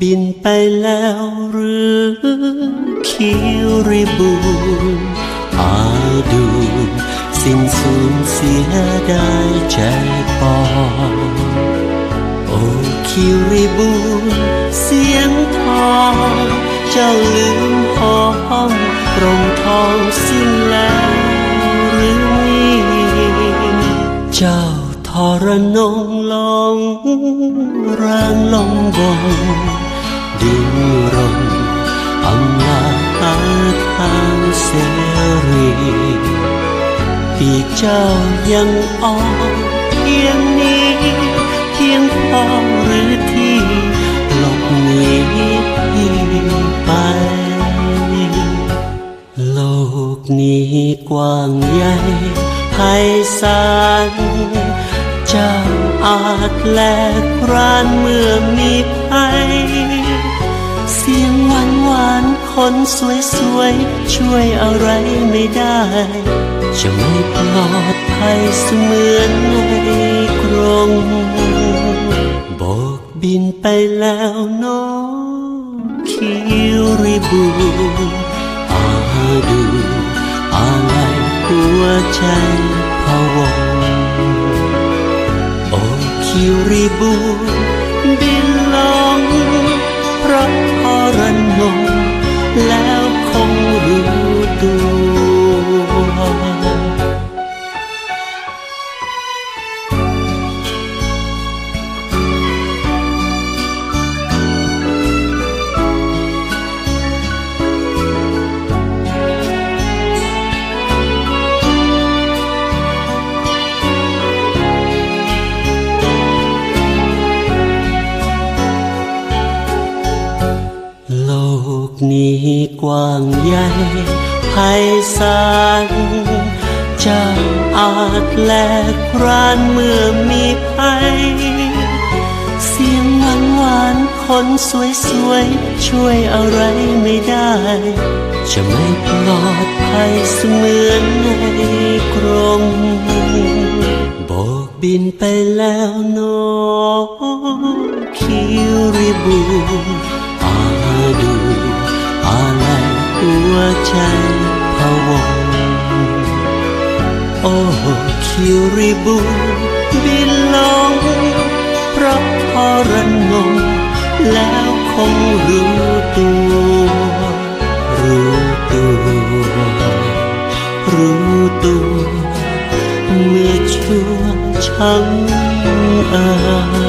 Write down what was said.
บินไปแล้วหรือคิริบูนอาดูสิ้นสูญเสียได้ใจปอโอ้คิริบูนเสียงทองเจ้าลืมห้องตรงทองสิ้นแล้วหรือนี่เจ้าทรนงลงร่างลงบง ดิ้นรนอำลาหาทางเสรีปีกเจ้ายังอ่อนเพียงนี้เพียงพอหรือที่หลบหนีพี่ไป โลกนี้กว้างใหญ่ไพศาลเจ้าอาจแลกรานเมื่อมีภัย สียงหวานหวานคนสวยสวยช่วยอะไรไม่ได้ จะไม่ปลอดภัยเสมือนในกรงโบกบินไปแล้วน้องคิริบูอาดูอะไรหัวใจพะวงโอคิริบู นี้กว้างใหญ่ไพศาลจ้าอาจแลกร้านเมื่อมีภัย เสียงหวานหวานคนสวยสวยช่วยอะไรไม่ได้ จะไม่ปลอดภัยเสมือนในกรงโบกบินไปแล้วน้องคิริบู วใจพะวง โอ้คิริบูบินลงเพราะทรนงแล้วคงรู้ตัว รู้ตัว รู้ตัว เมื่อช่วงช้ำเอ่ย